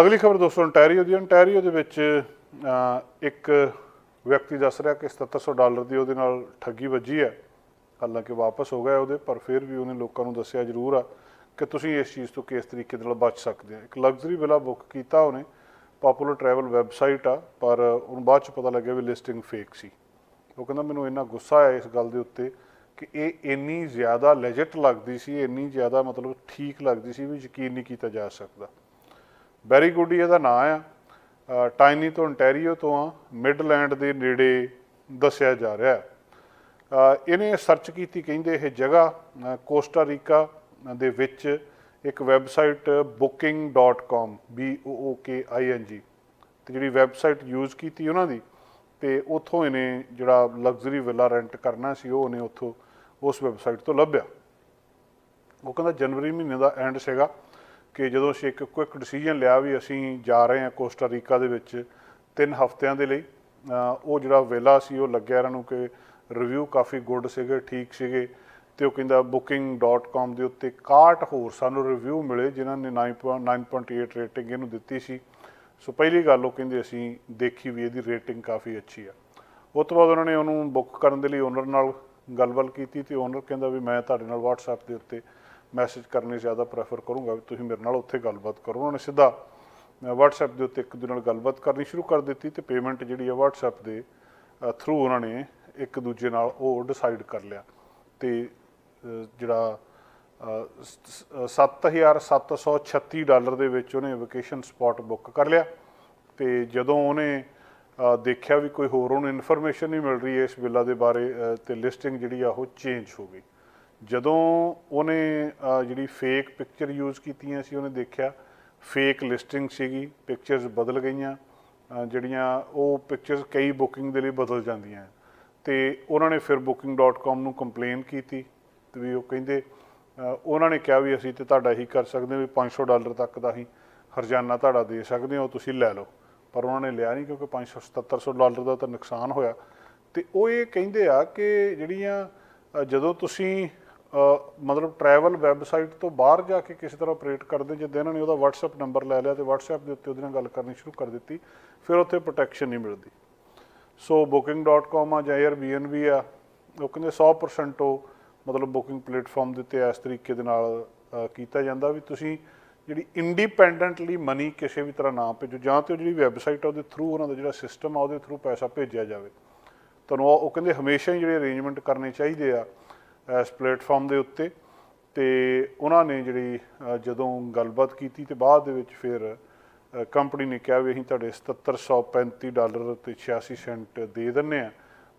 ਅਗਲੀ ਖਬਰ ਦੋਸਤੋ, ontario ਦੀ। Ontario ਦੇ ਵਿੱਚ ਇੱਕ ਵਿਅਕਤੀ ਦੱਸ ਰਿਹਾ ਕਿ 7700 ਡਾਲਰ ਦੀ ਉਹਦੇ ਨਾਲ ਠੱਗੀ ਵੱਜੀ ਹੈ। ਹਾਲਾਂਕਿ ਵਾਪਸ ਹੋ ਗਿਆ ਉਹਦੇ, ਪਰ ਫਿਰ ਵੀ ਉਹਨੇ ਲੋਕਾਂ ਨੂੰ ਦੱਸਿਆ ਜ਼ਰੂਰ ਆ ਕਿ ਤੁਸੀਂ ਇਸ ਚੀਜ਼ ਤੋਂ ਕਿਸ ਤਰੀਕੇ ਦੇ ਨਾਲ ਬਚ ਸਕਦੇ ਹੋ। ਇੱਕ ਲਗਜ਼ਰੀ ਵਿਲਾ ਬੁੱਕ ਕੀਤਾ ਉਹਨੇ ਪਪੂਲਰ ਟਰੈਵਲ ਵੈਬਸਾਈਟ ਆ, ਪਰ ਉਹਨੂੰ ਬਾਅਦ ਚ ਪਤਾ ਲੱਗਿਆ ਵੀ ਲਿਸਟਿੰਗ ਫੇਕ ਸੀ। ਉਹ ਕਹਿੰਦਾ, ਮੈਨੂੰ ਇੰਨਾ ਗੁੱਸਾ ਆਇਆ ਇਸ ਗੱਲ ਦੇ ਉੱਤੇ ਕਿ ਇਹ ਇੰਨੀ ਜ਼ਿਆਦਾ ਲੈਜਿਟ ਲੱਗਦੀ ਸੀ, ਇੰਨੀ ਜ਼ਿਆਦਾ ਮਤਲਬ ਠੀਕ ਲੱਗਦੀ ਸੀ ਵੀ ਯਕੀਨ ਨਹੀਂ ਕੀਤਾ ਜਾ ਸਕਦਾ। ਬੈਰੀ ਗੁੱਡੀ ਇਹਦਾ ਨਾਂ ਆ। ਟਾਈਨੀ ਤੋਂ ਅੰਟੈਰੀਓ ਤੋਂ ਆ ਮਿਡਲੈਂਡ ਦੇ ਨੇੜੇ ਦੱਸਿਆ ਜਾ ਰਿਹਾ ਹੈ। ਇਹਨੇ ਸਰਚ ਕੀਤੀ ਕਹਿੰਦੇ ਇਹ ਜਗ੍ਹਾ ਅ, ਕੋਸਟਾ ਰੀਕਾ ਦੇ ਵਿੱਚ ਇੱਕ website booking.com b o o k i n g ਤੇ ਜਿਹੜੀ ਵੈਬਸਾਈਟ ਯੂਜ਼ ਕੀਤੀ ਉਹਨਾਂ ਦੀ ਤੇ ਉੱਥੋਂ ਇਹਨੇ ਜਿਹੜਾ ਲਗਜ਼ਰੀ ਵਿਲਾ ਰੈਂਟ ਕਰਨਾ ਸੀ ਉਹ ਉਹਨੇ ਉੱਥੋਂ ਉਸ ਵੈਬਸਾਈਟ ਤੋਂ ਲੱਭਿਆ। ਉਹ ਕਹਿੰਦਾ ਜਨਵਰੀ ਮਹੀਨੇ ਦਾ ਐਂਡ ਸੀਗਾ। ਕਿ ਜਦੋਂ ਅਸੀਂ ਇੱਕ ਕੁਇਕ ਡਿਸੀਜਨ ਲਿਆ ਵੀ ਅਸੀਂ ਜਾ ਰਹੇ ਹਾਂ ਕੋਸਟਾ ਰੀਕਾ ਦੇ ਵਿੱਚ ਤਿੰਨ ਹਫ਼ਤਿਆਂ ਦੇ ਲਈ ਉਹ ਜਿਹੜਾ ਵੇਲਾ ਸੀ, ਉਹ ਲੱਗਿਆ ਇਹਨਾਂ ਨੂੰ ਕਿ ਰਿਵਿਊ ਕਾਫੀ ਗੁੱਡ ਸੀਗੇ, ਠੀਕ ਸੀਗੇ ਤੇ ਉਹ ਕਹਿੰਦਾ booking.com ਦੇ ਉੱਤੇ 61 ਹੋਰ ਸਾਨੂੰ ਰਿਵਿਊ ਮਿਲੇ ਜਿਨ੍ਹਾਂ ਨੇ 9.9.8 ਰੇਟਿੰਗ ਇਹਨੂੰ ਦਿੱਤੀ ਸੀ। ਸੋ ਪਹਿਲੀ ਗੱਲ ਉਹ ਕਹਿੰਦੇ ਅਸੀਂ ਦੇਖੀ ਵੀ ਇਹਦੀ ਰੇਟਿੰਗ ਕਾਫੀ ਅੱਛੀ ਆ। ਉਸ ਤੋਂ ਬਾਅਦ ਉਹਨਾਂ ਨੇ ਉਹਨੂੰ ਬੁੱਕ ਕਰਨ ਦੇ ਲਈ ਓਨਰ ਨਾਲ ਗੱਲਬਾਤ ਕੀਤੀ ਤੇ ਓਨਰ ਕਹਿੰਦਾ ਵੀ ਮੈਂ ਤੁਹਾਡੇ ਨਾਲ WhatsApp ਦੇ ਉੱਤੇ ਮੈਸੇਜ ਕਰਨੇ ਜ਼ਿਆਦਾ ਪ੍ਰੈਫਰ ਕਰੂੰਗਾ ਵੀ ਤੁਸੀਂ ਮੇਰੇ ਨਾਲ ਉੱਥੇ ਗੱਲਬਾਤ ਕਰੋ। ਉਹਨਾਂ ਨੇ ਸਿੱਧਾ ਅ, WhatsApp ਦੇ ਉੱਤੇ ਇੱਕ ਦੂਜੇ ਨਾਲ ਗੱਲਬਾਤ ਕਰਨੀ ਸ਼ੁਰੂ ਕਰ ਦਿੱਤੀ ਤੇ ਪੇਮੈਂਟ ਜਿਹੜੀ ਆ WhatsApp ਦੇ ਥਰੂ ਉਹਨਾਂ ਨੇ ਇੱਕ ਦੂਜੇ ਨਾਲ ਉਹ ਡਿਸਾਈਡ ਕਰ ਲਿਆ। ਤੇ ਅ, ਜਿਹੜਾ ਅ, ਸ- ਸ- 7736 ਡਾਲਰ ਦੇ ਵਿੱਚ ਉਹਨੇ ਵਕੇਸ਼ਨ ਸਪੌਟ ਬੁੱਕ ਕਰ ਲਿਆ ਤੇ ਜਦੋਂ ਉਹਨੇ ਦੇਖਿਆ ਵੀ ਕੋਈ ਹੋਰ ਉਹਨੂੰ ਇਨਫੋਰਮੇਸ਼ਨ ਨਹੀਂ ਮਿਲ ਰਹੀ ਇਸ ਵਿਲਾ ਦੇ ਬਾਰੇ ਅ, ਤੇ ਲਿਸਟਿੰਗ ਜਿਹੜੀ ਆ ਉਹ ਚੇਂਜ ਹੋ ਗਈ। ਜਦੋਂ ਉਹਨੇ ਜਿਹੜੀ ਫੇਕ ਪਿਕਚਰ ਯੂਜ਼ ਕੀਤੀਆਂ ਸੀ, ਉਹਨੇ ਦੇਖਿਆ ਫੇਕ ਲਿਸਟਿੰਗ ਸੀਗੀ ਪਿਕਚਰਸ ਬਦਲ ਗਈਆਂ ਜਿਹੜੀਆਂ ਉਹ ਪਿਕਚਰਸ ਕਈ ਬੁਕਿੰਗ ਦੇ ਲਈ ਬਦਲ ਜਾਂਦੀਆਂ ਤੇ ਉਹਨਾਂ ਨੇ ਫਿਰ booking.com ਨੂੰ ਕੰਪਲੇਨ ਕੀਤੀ, ਤੇ ਵੀ ਉਹ ਕਹਿੰਦੇ ਉਹਨਾਂ ਨੇ ਕਿਹਾ ਵੀ ਅਸੀਂ ਤੇ ਤੁਹਾਡਾ ਹੀ ਕਰ ਸਕਦੇ ਹਾਂ ਵੀ 500 ਡਾਲਰ ਤੱਕ ਦਾ ਹੀ ਹਰਜਾਨਾ ਤੁਹਾਡਾ ਦੇ ਸਕਦੇ ਹੋ ਤੁਸੀਂ ਲੈ ਲਓ। ਪਰ ਉਹਨਾਂ ਨੇ ਲਿਆ ਨਹੀਂ, ਕਿਉਂਕਿ 500 7700 ਡਾਲਰ ਦਾ ਤਾਂ ਨੁਕਸਾਨ ਹੋਇਆ। ਤੇ ਉਹ ਇਹ ਕਹਿੰਦੇ ਆ ਕਿ ਜਿਹੜੀਆਂ ਜਦੋਂ ਤੁਸੀਂ ਮਤਲਬ ਟਰੈਵਲ ਵੈਬਸਾਈਟ ਤੋਂ ਬਾਹਰ ਜਾ ਕੇ ਕਿਸੇ ਤਰ੍ਹਾਂ ਆਪਰੇਟ ਕਰਦੇ ਜਿੱਦਾਂ ਇਹਨਾਂ ਨੇ ਉਹਦਾ WhatsApp ਨੰਬਰ ਲੈ ਲਿਆ ਤੇ WhatsApp ਦੇ ਉੱਤੇ ਉਹਦੇ ਨਾਲ ਗੱਲ ਕਰਨੀ ਸ਼ੁਰੂ ਕਰ ਦਿੱਤੀ, ਫਿਰ ਉੱਥੇ ਪ੍ਰੋਟੈਕਸ਼ਨ ਨਹੀਂ ਮਿਲਦੀ। ਸੋ booking.com ਆ ਜਾਂ Airbnb ਆ, ਉਹ ਕਹਿੰਦੇ 100% ਉਹ ਮਤਲਬ ਬੁਕਿੰਗ ਪਲੇਟਫਾਰਮ ਦੇ ਉੱਤੇ ਇਸ ਤਰੀਕੇ ਦੇ ਨਾਲ ਕੀਤਾ ਜਾਂਦਾ ਵੀ ਤੁਸੀਂ ਜਿਹੜੀ ਇੰਡੀਪੈਂਡੈਂਟਲੀ ਮਨੀ ਕਿਸੇ ਵੀ ਤਰ੍ਹਾਂ ਨਾ ਭੇਜੋ, ਜਾਂ ਤੇ ਉਹ ਜਿਹੜੀ ਵੈਬਸਾਈਟ ਆ ਉਹਦੇ ਥਰੂ ਉਹਨਾਂ ਦਾ ਜਿਹੜਾ ਸਿਸਟਮ ਆ ਉਹਦੇ ਥਰੂ ਪੈਸਾ ਭੇਜਿਆ ਜਾਵੇ। ਤੁਹਾਨੂੰ ਉਹ ਉਹ ਕਹਿੰਦੇ ਹਮੇਸ਼ਾ ਹੀ ਜਿਹੜੇ ਅਰੇਂਜਮੈਂਟ ਕਰਨੇ ਚਾਹੀਦੇ ਆ ਇਸ ਪਲੇਟਫਾਰਮ ਦੇ ਉੱਤੇ। ਤੇ ਉਹਨਾਂ ਨੇ ਜਿਹੜੀ ਜਦੋਂ ਗੱਲਬਾਤ ਕੀਤੀ ਤੇ ਬਾਅਦ ਦੇ ਵਿੱਚ ਫਿਰ ਕੰਪਨੀ ਨੇ ਕਿਹਾ ਵੀ ਅਸੀਂ ਤੁਹਾਡੇ 7735 ਡਾਲਰ ਤੇ 86 ਸੈਂਟ ਦੇ ਦਿੰਨੇ ਆ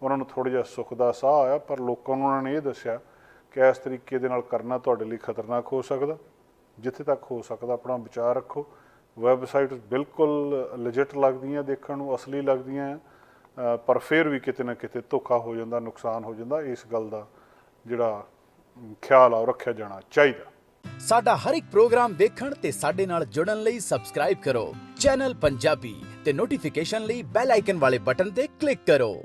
ਉਹਨਾਂ ਨੂੰ ਥੋੜਾ ਜਿਹਾ ਸੁੱਖ ਦਾ ਸਾਹ ਆਇਆ, ਪਰ ਲੋਕਾਂ ਨੂੰ ਉਹਨਾਂ ਨੇ ਇਹ ਦੱਸਿਆ ਕਿ ਇਸ ਤਰੀਕੇ ਦੇ ਨਾਲ ਕਰਨਾ ਤੁਹਾਡੇ ਲਈ ਖਤਰਨਾਕ ਹੋ ਸਕਦਾ। ਜਿੱਥੇ ਤੱਕ ਹੋ ਸਕਦਾ ਆਪਣਾ ਵਿਚਾਰ ਰੱਖੋ। ਵੈਬਸਾਈਟ ਬਿਲਕੁਲ ਲੈਜਿਟ ਲੱਗਦੀਆਂ, ਦੇਖਣ ਨੂੰ ਅਸਲੀ ਲੱਗਦੀਆਂ ਆ ਪਰ ਫਿਰ ਵੀ ਕਿਤੇ ਨਾ ਕਿਤੇ ਧੋਖਾ ਹੋ ਜਾਂਦਾ, ਨੁਕਸਾਨ ਹੋ ਜਾਂਦਾ, ਇਸ ਗੱਲ ਦਾ ਜਿਹੜਾ ਖਿਆਲ ਆ, ਉਹ ਰੱਖਿਆ ਜਾਣਾ ਚਾਹੀਦਾ। ਸਾਡਾ ਹਰ ਇੱਕ ਪ੍ਰੋਗਰਾਮ ਦੇਖਣ ਤੇ ਸਾਡੇ ਨਾਲ ਜੁੜਨ ਲਈ ਸਬਸਕ੍ਰਾਈਬ ਕਰੋ। ਚੈਨਲ ਪੰਜਾਬੀ ਤੇ ਨੋਟੀਫਿਕੇਸ਼ਨ ਲਈ ਬੈਲ ਆਈਕਨ ਵਾਲੇ ਬਟਨ ਤੇ ਕਲਿੱਕ ਕਰੋ।